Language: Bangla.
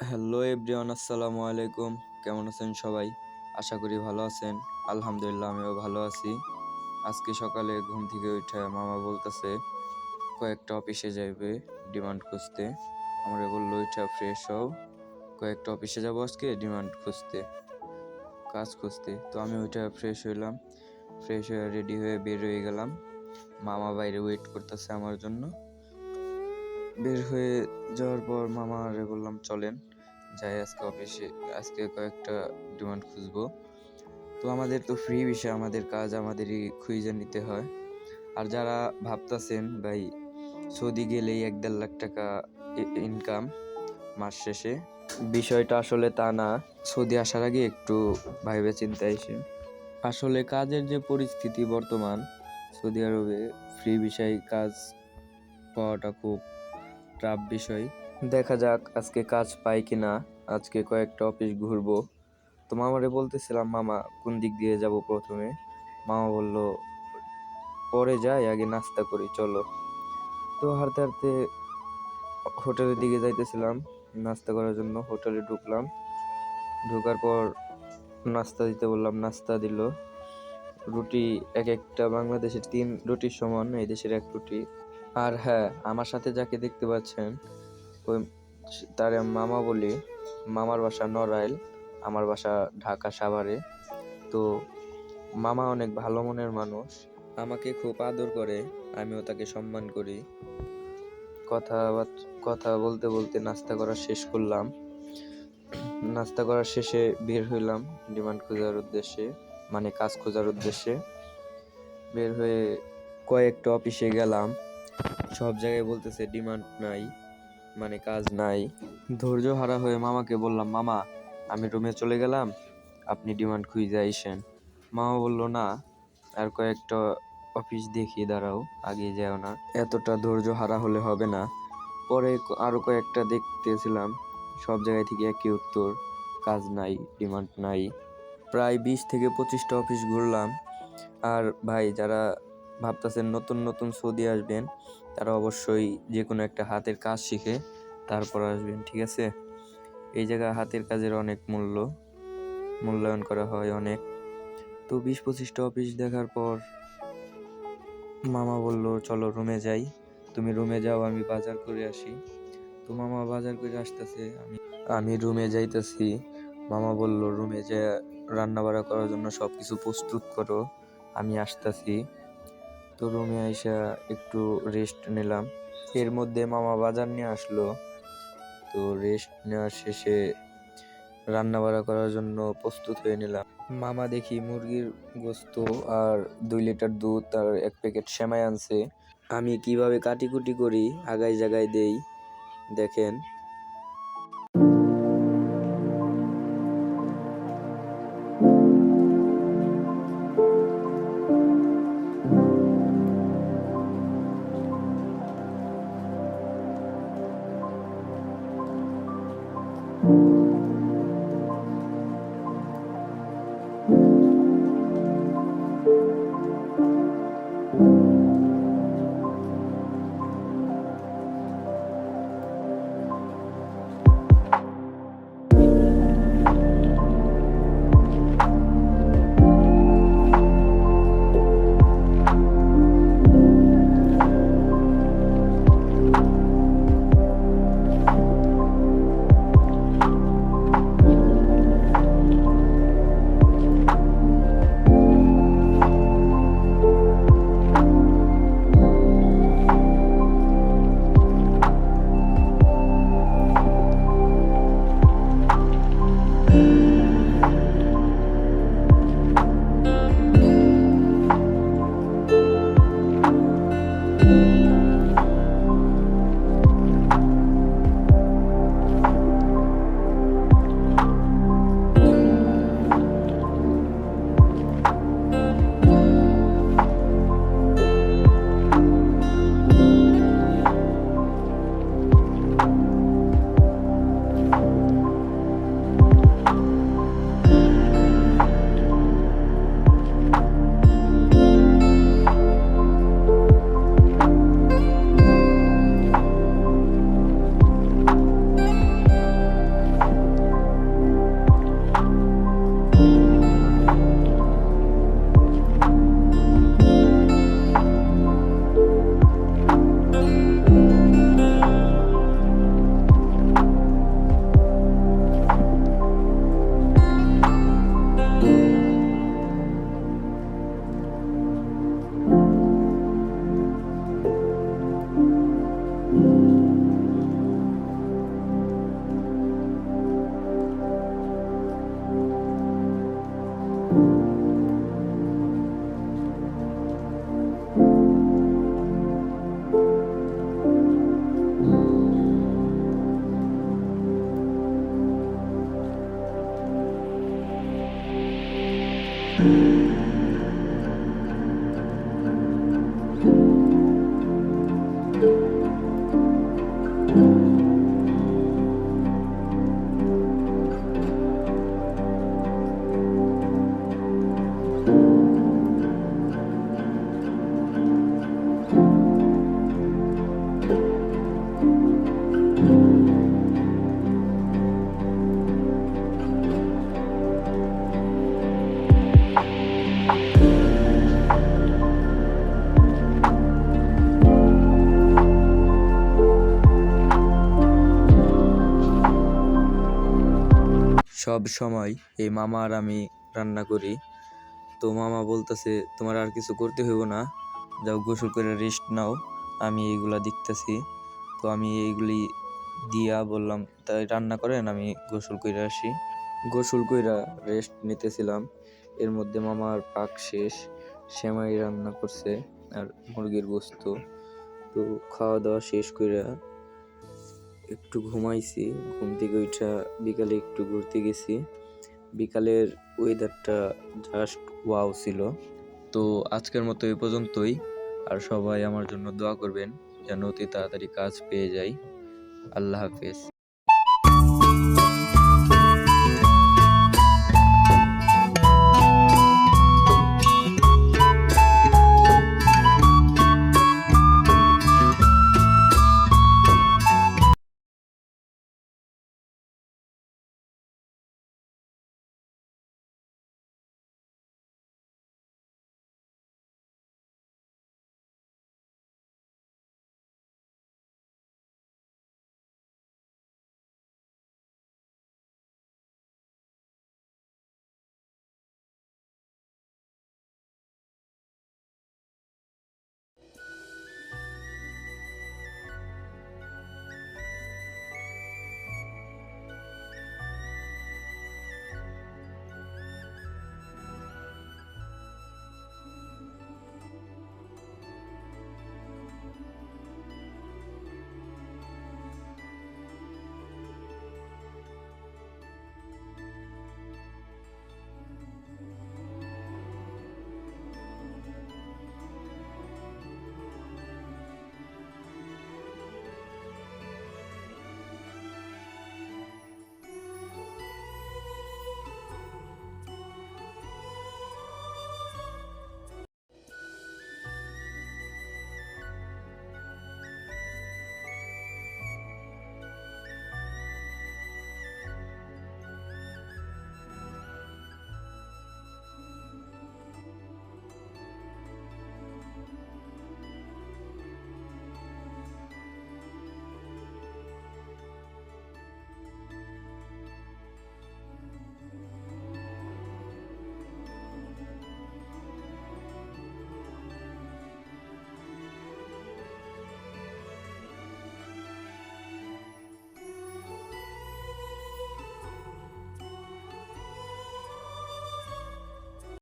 হ্যালো এভরিওয়ান, আসসালামু আলাইকুম। কেমন আছেন সবাই? আশা করি ভালো আছেন। আলহামদুলিল্লাহ, আমিও ভালো আছি। আজকে সকালে ঘুম থেকে উঠে মামা বলতেছে, কয়েকটা অফিসে যাইবে ডিমান্ড খুঁজতে। আমরা বলল, উঠা, ফ্রেশ হও। কয়েকটা অফিসে যাব আজকে ডিমান্ড খুঁজতে, কাজ খুঁজতে। তো আমি ওইটা ফ্রেশ হইলাম। ফ্রেশ হয়ে রেডি হয়ে বের হয়ে গেলাম। মামা বাইরে ওয়েট করতেছে আমার জন্য। বের হয়ে যাওয়ার পর মামা আরে বললাম, চলেন, যাই আজকে অফিসে আজকে কয়েকটা ডিমান্ড খুঁজবো। তো আমাদের তো ফ্রি বিষয় আমাদের কাজ, আমাদেরই খুঁজে নিতে হয়। আর যারা ভাবতাছেন, ভাই, সৌদি গেলেই এক দেড় লাখ টাকা ইনকাম মাস শেষে। বিষয়টা আসলে তা না। সৌদি আসার আগে একটু ভাইবে চিন্তা এসে। আসলে কাজের যে পরিস্থিতি বর্তমান, সৌদি আরবে ফ্রি বিষয় কাজ পাওয়াটা খুব টাফ বিষয়। দেখা যাক আজকে কাজ পাই কিনা আজকে কয়েকটা অফিস ঘুরবো। তো মামারে বলতেছিলাম, মামা, কোন দিক দিয়ে যাব প্রথমে? মামা বলল, পরে যাই, আগে নাস্তা করি, চলো। তো হাঁটতে হাঁটতে হোটেলের দিকে যাইতেছিলাম। নাস্তা করার জন্য হোটেলে ঢুকলাম। ঢোকার পর নাস্তা দিতে বললাম, নাস্তা দিল। রুটি এক একটা, বাংলাদেশের তিন রুটির সমান, এই দেশের এক রুটি। আর হ্যাঁ আমার সাথে যাকে দেখতে পাচ্ছেন, ওই তার মামা বলি, মামার বাসা নড়াইল, আমার বাসা ঢাকা সাভারে। তো মামা অনেক ভালো মনের মানুষ, আমাকে খুব আদর করে, আমিও তাকে সম্মান করি। কথা কথা বলতে বলতে নাস্তা করা শেষ করলাম। নাস্তা করার শেষে বের হইলাম ডিমান্ড খোঁজার উদ্দেশ্যে মানে কাজ খোঁজার উদ্দেশ্যে। বের হয়ে কয়েকটা অফিসে গেলাম। সব জায়গায় বলতেছে, ডিমান্ড নাই মানে কাজ নাই। ধৈর্য হারা হয়ে মামাকে বললাম, মামা, আমি রুমে চলে গেলাম, আপনি ডিমান্ড খুঁজে আইসেন। মামা বলল, না, আর কয়েকটা অফিস দেখি দাঁড়াও, আগে যাও না। এতটা ধৈর্য হারা হলে হবে না। পরে আরও কয়েকটা দেখতেছিলাম, সব জায়গায় থেকে একই উত্তর, কাজ নাই, ডিমান্ড নাই। প্রায় বিশ থেকে পঁচিশটা অফিস ঘুরলাম। আর ভাই, যারা ভাবতেছেন নতুন নতুন সৌদি আসবেন তারা অবশ্যই যে কোনো একটা হাতের কাজ শিখে তারপর আসবেন, ঠিক আছে? এই জায়গায় হাতের কাজের অনেক মূল্য, মূল্যায়ন করা হয় অনেক। তো বিশ পঁচিশটা অফিস দেখার পর মামা বলল, চলো রুমে যাই। তুমি রুমে যাও, আমি বাজার করে আসি। তো মামা বাজার করে আসতেছে, আমি আমি রুমে যাইতেছি। মামা বলল রুমে যে রান্না বাড়া করার জন্য সব কিছু প্রস্তুত করো। আমি আসতেছি। তো রুমে আইসা একটু রেস্ট নিলাম। এর মধ্যে মামা বাজার নিয়ে আসলো। তো রেস্ট নেওয়ার শেষে রান্না বাড়া করার জন্য প্রস্তুত হয়ে নিলাম। মামা দেখি মুরগির গোস্ত আর দুই লিটার দুধ আর এক প্যাকেট সেমাই আনছে। আমি কীভাবে কাটিকুটি করি, আগাই জায়গায় দেই, দেখেন। সব সময় এই মামা আর আমি রান্না করি। তো মামা বলতেছে, তোমার আর কিছু করতে হইব না। যাও গোসল করে রেস্ট নাও। আমি এইগুলা দেখতেছি। তো আমি এইগুলি দিয়া বললাম, তাই রান্না করেন, আমি গোসল করে আসি। গোসল কইরা রেস্ট নিতেছিলাম। এর মধ্যে মামার পাক শেষ, সেমাই রান্না করছে আর মুরগির গোস্ত। তো খাওয়া দাওয়া শেষ কইরা একটু ঘুমাইছি, ঘুম থেকে ওইটা বিকালে একটু ঘুরতে গেছি। বিকালের ওয়েদারটা জাস্ট ওয়াও ছিল। তো আজকের মতো এ পর্যন্তই। আর সবাই আমার জন্য দোয়া করবেন, যেন অতি তাড়াতাড়ি কাজ পেয়ে যাই। আল্লাহ হাফেজ।